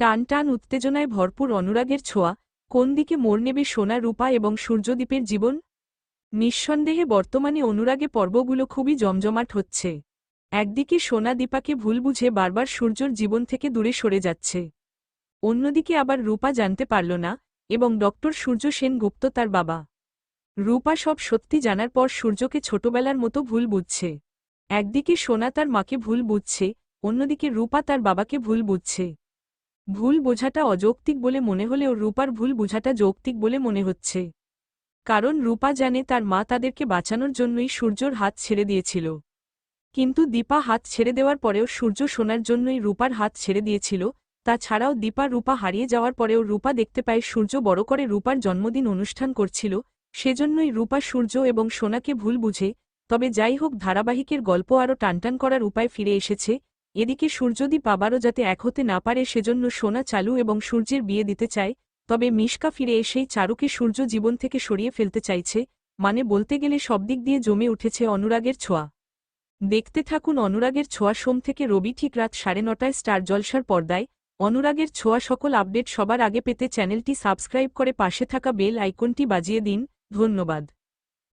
টান টান উত্তেজনায় ভরপুর অনুরাগের ছোঁয়া, কোন দিকে মোড় নেবে সোনা রূপা এবং সূর্যদ্বীপের জীবন? নিঃসন্দেহে বর্তমানে অনুরাগে পর্বগুলো খুবই জমজমাট হচ্ছে। একদিকে সোনা দীপাকে ভুল বুঝে বারবার সূর্যর জীবন থেকে দূরে সরে যাচ্ছে। অন্যদিকে আবার রূপা জানতে পারল না এবং ডক্টর সূর্য সেন গুপ্ত তার বাবা। রূপা সব সত্যি জানার পর সূর্যকে ছোটবেলার মতো ভুল বুঝছে। একদিকে সোনা তার মাকে ভুল বুঝছে, অন্যদিকে রূপা তার বাবাকে ভুল বুঝছে। ভুল বোঝাটা অযৌক্তিক বলে মনে হলেও রূপার ভুল বোঝাটা যৌক্তিক বলে মনে হচ্ছে। কারণ রূপা জানে তার মা তাদেরকে বাঁচানোর জন্যই সূর্যর হাত ছেড়ে দিয়েছিল। কিন্তু দীপা হাত ছেড়ে দেওয়ার পরেও সূর্য সোনার জন্যই রূপার হাত ছেড়ে দিয়েছিল, তাছাড়াও দীপা রূপা হারিয়ে যাওয়ার পরেও রূপা দেখতে পায় সূর্য বড় করে রূপার জন্মদিন অনুষ্ঠান করছিল, সেজন্যই রূপা সূর্য এবং সোনাকে ভুল বুঝে, তবে যাই হোক ধারাবাহিকের গল্প আরও টানটান করার উপায় ফিরে এসেছে এদিকে সূর্যদীপ আবারও যাতে এক হতে না পারে সেজন্য সোনা চালু এবং সূর্যের বিয়ে দিতে চায়, তবে মিশকা ফিরে এসেই চারুকে সূর্য জীবন থেকে সরিয়ে ফেলতে চাইছে মানে বলতে গেলে সব দিক দিয়ে জমে উঠেছে অনুরাগের ছোঁয়া। দেখতে থাকুন অনুরাগের ছোঁয়া সোম থেকে রবি ঠিক রাত সাড়ে নটায় স্টার জলসার পর্দায়, অনুরাগের ছোঁয়া সকল আপডেট সবার আগে পেতে চ্যানেলটি সাবস্ক্রাইব করে পাশে থাকা বেল আইকনটি বাজিয়ে দিন, ধন্যবাদ।